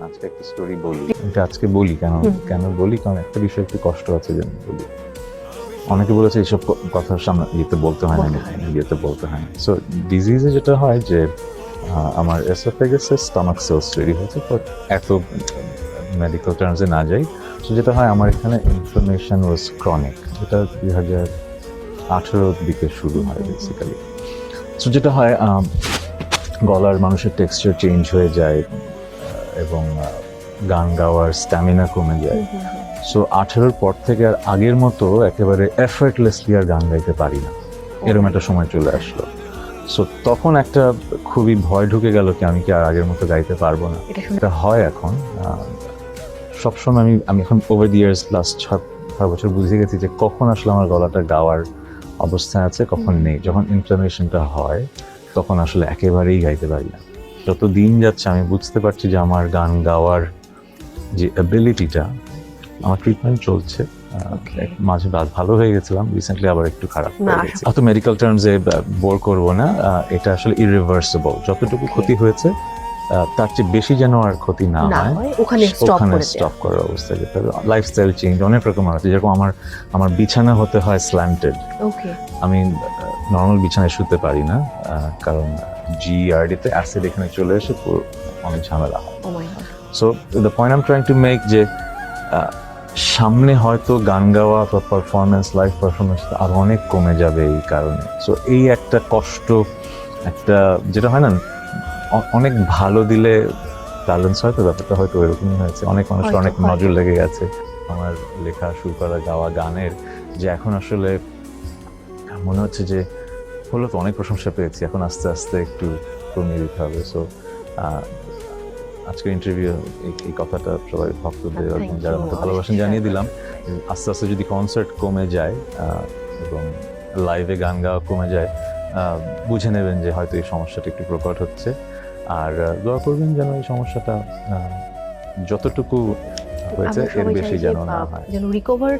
আজকে একটা স্টোরি বলি। এটা আজকে বলি কেন? কেন বলি? কারণ একটা বিষয় একটু কষ্ট আছে যে আমি বলি। অনেকে বলেছে এইসব ক- কথা সামনে ইয়েতে বলতে হয় না ইয়েতে বলতে হয় সো ডিজিজে যেটা হয় যে আমার এসোফেগাসে স্টমাক সেলস তৈরি হয়েছে তো এত মেডিকেল টার্মসে না যাই। সো যেটা হয় আমার এখানে ইনফ্লামেশন ওয়াজ ক্রনিক যেটা দুই হাজার আঠেরোর দিকে শুরু হয় বেসিক্যালি সো যেটা হয় গলার মানুষের টেক্সচার চেঞ্জ হয়ে যায় এবং গান গাওয়ার স্ট্যামিনা কমে যায়। সো আঠেরোর পর থেকে আর আগের মতো একেবারে এফার্টলেসলি আর গান গাইতে পারি না। এরকম একটা সময় চলে আসলো। সো তখন একটা খুবই ভয় ঢুকে গেল কি আমি কি আর আগের মতো গাইতে পারব না। এটা হয় এখন সবসময় আমি আমি এখন ওভার দি ইয়ার্স লাস্ট ছয় ছয় বছর বুঝে গেছি যে কখন আসলে আমার গলাটা গাওয়ার অবস্থায় আছে কখন নেই। যখন ইনফ্লামেশনটা হয় তখন আসলে একেবারেই গাইতে পারি না। যত দিন যাচ্ছে আমি বুঝতে পারছি যে আমার গান গাওয়ার যে অ্যাবিলিটিটা আমার ট্রিটমেন্ট চলছে। মাঝে ভালো হয়ে গেছিলাম রিসেন্টলি আবার একটু খারাপ হয়ে গেছে। অত মেডিকেল টার্মসে বোর করব না। এটা আসলে ইরিভার্সিবল যতটুকু ক্ষতি হয়েছে তার চেয়ে বেশি যেন আর ক্ষতি না হয় ওখানে স্টপ ওখানে স্টপ করার অবস্থা যেতে হবে লাইফস্টাইল চেঞ্জ অনেক রকম আছে। যেরকম আমার আমার বিছানা হতে হয় স্ল্যান্টেড আমি নর্মাল বিছানায় শুতে পারি না কারণ জিআরডিতে অ্যাসিড এখানে চলে এসে পুরো অনেক ঝামেলা হয়। So the point I'm trying to make যে সামনে হয়তো গান গাওয়া বা পারফরমেন্স লাইভ পারফরমেন্স আরও অনেক কমে যাবে এই কারণে। সো এই একটা কষ্ট একটা যেটা হয় না অনেক ভালো দিলে ব্যালেন্স হয় তো ব্যাপারটা হয়তো এরকমই হয়েছে। অনেক মানুষের অনেক নজর লেগে গেছে। আমার লেখা সুর করা গাওয়া গানের যে এখন আসলে মনে হচ্ছে যে হলো তো অনেক প্রশংসা পেয়েছি। এখন আস্তে আস্তে একটু কমিয়ে দিতে হবে। সো আজকের ইন্টারভিউ এই কথাটা সবাই ভক্তদের এবং যারা আমাকে ভালোবাসেন জানিয়ে দিলাম। আস্তে আস্তে যদি কনসার্ট কমে যায় এবং লাইভে গান গাওয়া কমে যায় বুঝে নেবেন যে হয়তো এই সমস্যাটা একটু প্রকট হচ্ছে। আর দোয়া করবেন যেন এই সমস্যাটা যতটুকু হয়েছে এর বেশি যেন না হয়। যেন রিকভার